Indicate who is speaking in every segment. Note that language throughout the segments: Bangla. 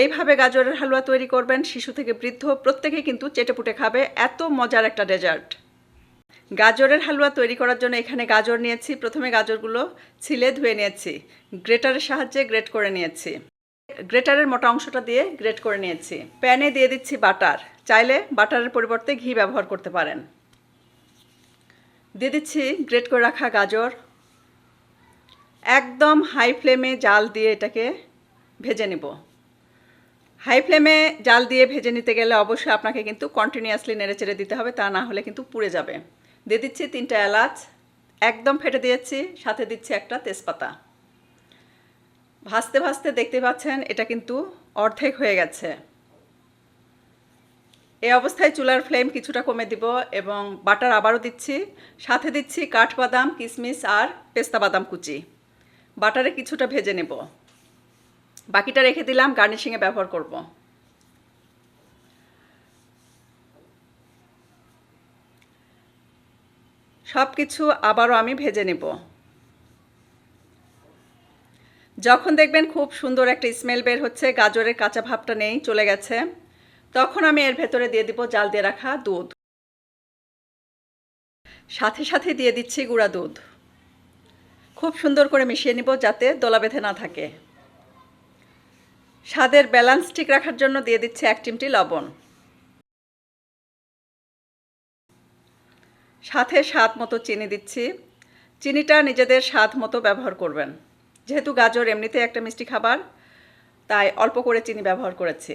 Speaker 1: এইভাবে গাজরের হালুয়া তৈরি করবেন শিশু থেকে বৃদ্ধ, প্রত্যেকেই কিন্তু চেটেপুটে খাবে। এত মজার একটা ডেজার্ট গাজরের হালুয়া তৈরি করার জন্য এখানে গাজর নিয়েছি। প্রথমে গাজরগুলো ছিলে ধুয়ে নিয়েছি। গ্রেটারের সাহায্যে গ্রেট করে নিয়েছি। গ্রেটারের মোটা অংশটা দিয়ে গ্রেট করে নিয়েছি। প্যানে দিয়ে দিচ্ছি বাটার। চাইলে বাটারের পরিবর্তে ঘি ব্যবহার করতে পারেন। দিয়ে দিচ্ছি গ্রেট করে রাখা গাজর। একদম হাই ফ্লেমে জাল দিয়ে এটাকে ভেজে নেব। হাই ফ্লেমে জাল দিয়ে ভেজে নিতে গেলে অবশ্যই আপনাকে কিন্তু কন্টিনিউয়াসলি নেড়ে চেড়ে দিতে হবে, তা না হলে কিন্তু পুড়ে যাবে। দিয়ে দিচ্ছি তিনটা এলাচ, একদম ফেটে দিয়েছি, সাথে দিচ্ছি একটা তেজপাতা। ভাজতে ভাজতে দেখতে পাচ্ছেন, এটা কিন্তু অর্ধেক হয়ে গেছে। এই অবস্থায় চুলার ফ্লেম কিছুটা কমে দিব এবং বাটার আবারও দিচ্ছি, সাথে দিচ্ছি কাঠবাদাম কিশমিশ আর পেস্তা বাদাম কুচি। বাটারে কিছুটা ভেজে নেব। বাকিটা রেখে দিলাম, গার্নিশিংয়ে ব্যবহার করব। সব কিছু আবারও আমি ভেজে নেব। যখন দেখবেন খুব সুন্দর একটা স্মেল বের হচ্ছে, গাজরের কাঁচা ভাবটা নেই, চলে গেছে, তখন আমি এর ভেতরে দিয়ে দিব জাল দিয়ে রাখা দুধ। সাথে সাথে দিয়ে দিচ্ছি গুঁড়া দুধ। খুব সুন্দর করে মিশিয়ে নিব যাতে দোলা বেঁধে না থাকে। স্বাদের ব্যালেন্স ঠিক রাখার জন্য দিয়ে দিচ্ছি এক চিমটি লবণ। সাথে স্বাদ মতো চিনি দিচ্ছি। চিনিটা নিজেদের স্বাদ মতো ব্যবহার করবেন। যেহেতু গাজর এমনিতে একটা মিষ্টি খাবার, তাই অল্প করে চিনি ব্যবহার করেছি।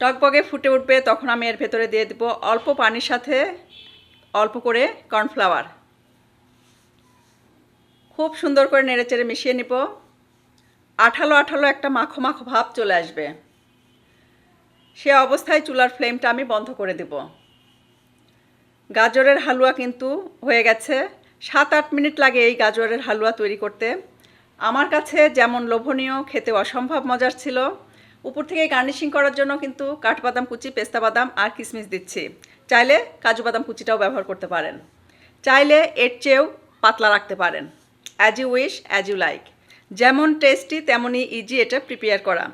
Speaker 1: টকবগে ফুটে উঠবে, তখন আমি এর ভেতরে দিয়ে দেবো অল্প পানির সাথে অল্প করে কর্নফ্লাওয়ার খুব সুন্দর করে নেড়েচেড়ে মিশিয়ে নিব। আঠালো আঠালো একটা মাখো মাখো ভাব চলে আসবে। সে অবস্থায় চুলার ফ্লেমটা আমি বন্ধ করে দেব। গাজরের হালুয়া কিন্তু হয়ে গেছে। সাত আট মিনিট লাগে এই গাজরের হালুয়া তৈরি করতে। আমার কাছে যেমন লোভনীয়, খেতে অসম্ভব মজার ছিল। উপর থেকে গার্নিশিং করার জন্য কিন্তু কাঠবাদাম কুচি, পেস্তা বাদাম আর কিশমিশ দিচ্ছি। চাইলে কাজু বাদাম কুচিটাও ব্যবহার করতে পারেন। চাইলে এর চেয়েও পাতলা রাখতে পারেন। As you wish as you like যেমন টেস্টি তেমনই ইজি এটা প্রিপেয়ার করা।